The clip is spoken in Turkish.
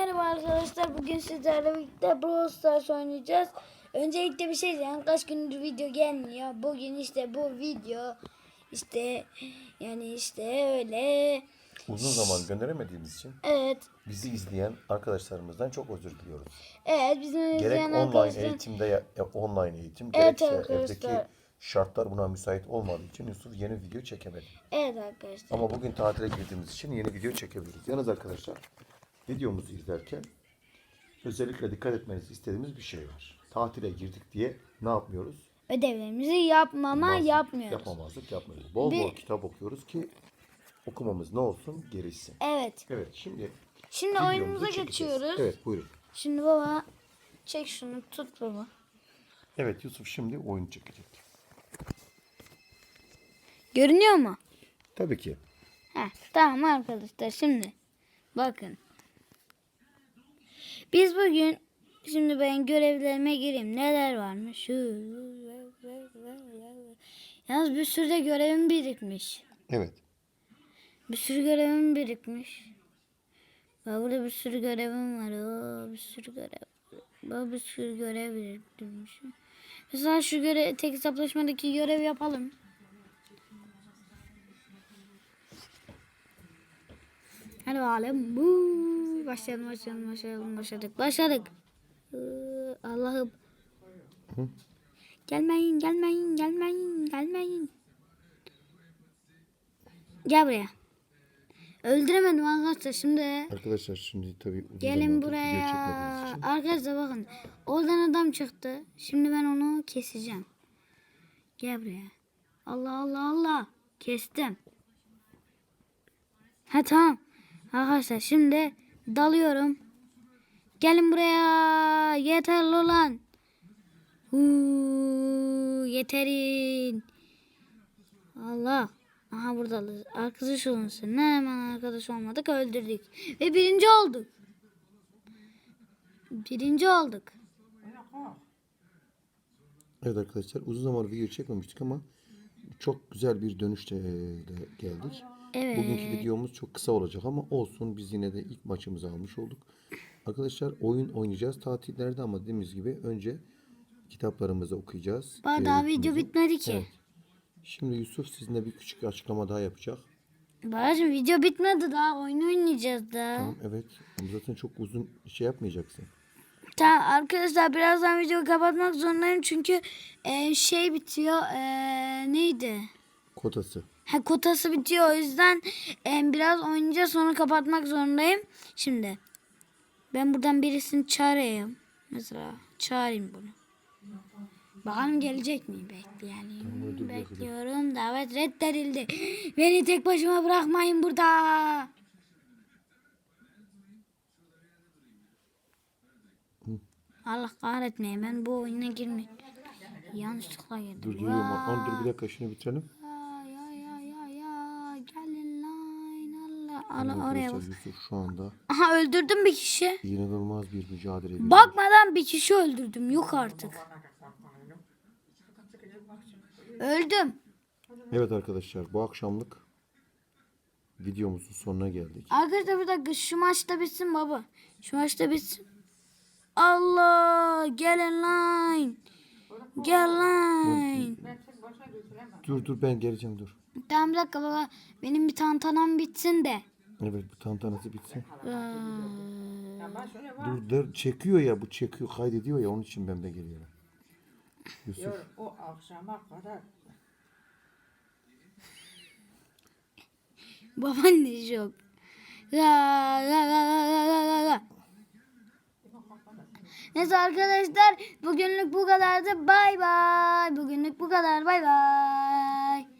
Merhaba arkadaşlar. Bugün sizlerle birlikte Brawl Stars oynayacağız. Öncelikle bir şey diyeceğim. Kaç gündür video gelmiyor. Bugün işte bu video işte yani işte öyle. Uzun zaman gönderemediğimiz için Evet. bizi izleyen arkadaşlarımızdan çok özür diliyoruz. Evet bizim Gerek izleyen online arkadaşlar. eğitimde ya- ya online eğitim Evet gerekse arkadaşlar. evdeki şartlar buna müsait olmadığı için Yusuf yeni video çekemedi. Evet arkadaşlar. Ama bugün tatile girdiğimiz için yeni video çekebiliriz. Yalnız arkadaşlar videomuzu izlerken özellikle dikkat etmenizi istediğimiz bir şey var. Tatile girdik diye ne yapmıyoruz? Ödevlerimizi yapmama Mazlık, yapmıyoruz. Yapamazlık yapmıyoruz. Bol Bir- bol kitap okuyoruz ki okumamız ne olsun gelişsin. Evet. Evet şimdi Şimdi oyunumuza çekeceğiz. geçiyoruz. Evet buyurun. Şimdi baba çek şunu tut baba. Evet Yusuf şimdi oyun çekecek. Görünüyor mu? Tabii ki. Heh, tamam arkadaşlar şimdi bakın. Biz bugün şimdi ben görevlerime gireyim. Neler varmış? Yalnız bir sürü de görevim birikmiş. Evet. Bir sürü görevim birikmiş. Bak burada bir sürü görevim var. Oo, bir sürü görev. Bak bir sürü görev biriktirmişim. Mesela şu görev, tek hesaplaşmadaki görev yapalım. Hadi bakalım. Bu başlayalım, başlayalım, başlayalım, başladık, başladık. Ee, Allah'ım. Hı? Gelmeyin, gelmeyin, gelmeyin, gelmeyin. Gel buraya. Öldüremedim arkadaşlar şimdi. Arkadaşlar şimdi tabii uzun Gelin zamandır buraya. video çekmediğimiz için Arkadaşlar bakın. Oradan adam çıktı. Şimdi ben onu keseceğim. Gel buraya. Allah Allah Allah. Kestim. Ha tamam. Arkadaşlar şimdi dalıyorum. Gelin buraya. Yeterli olan. Yeterin. Allah. Aha burada arkadaş olunsun. Hemen arkadaş olmadık öldürdük. Ve birinci olduk. Birinci olduk. Evet arkadaşlar uzun zaman video çekmemiştik ama çok güzel bir dönüşle geldik. Evet. Bugünkü videomuz çok kısa olacak ama olsun biz yine de ilk maçımızı almış olduk. Arkadaşlar oyun oynayacağız tatillerde ama dediğimiz gibi önce kitaplarımızı okuyacağız. Bak daha video bitmedi ki. Evet. Şimdi Yusuf sizinle bir küçük açıklama daha yapacak. Babacım video bitmedi daha oyun oynayacağız da. Tamam evet ama zaten çok uzun şey yapmayacaksın. Tamam arkadaşlar birazdan videoyu kapatmak zorundayım çünkü e, şey bitiyor e, neydi? Kotası. Ha kotası bitiyor o yüzden e, biraz oynayacağız sonra kapatmak zorundayım. Şimdi ben buradan birisini çağırayım. Mesela çağırayım bunu. Bakalım gelecek mi? Bekleyelim. Bekliyorum. Davet reddedildi. Beni tek başıma bırakmayın burada. Allah kahretmeyin ben bu oyuna girmek yanlışlıkla girdim. Dur geliyorum. An dur bir dakika şunu bitirelim. Allah oraya Yusuf şu anda Aha öldürdüm bir kişi. inanılmaz bir mücadele ediyor. Bakmadan bir kişi öldürdüm yok artık. Öldüm. Evet arkadaşlar bu akşamlık videomuzun sonuna geldik. Arkadaşlar bir dakika şu maçta bitsin baba. Şu maçta bitsin. Allah gelin lan. Gel lan. Dur dur ben geleceğim dur. Tamam bir dakika baba. Benim bir tantanam bitsin de. Evet bu tantanası bitsin. Dur der, çekiyor ya bu çekiyor kaydediyor ya onun için ben de geliyorum. Yusuf O akşama kadar Babaanne şok. Ya, ya, ya, ya, ya, ya, ya, ya. Neyse arkadaşlar bugünlük bu kadardı. Bay bay. Bugünlük bu kadar. Bay bay.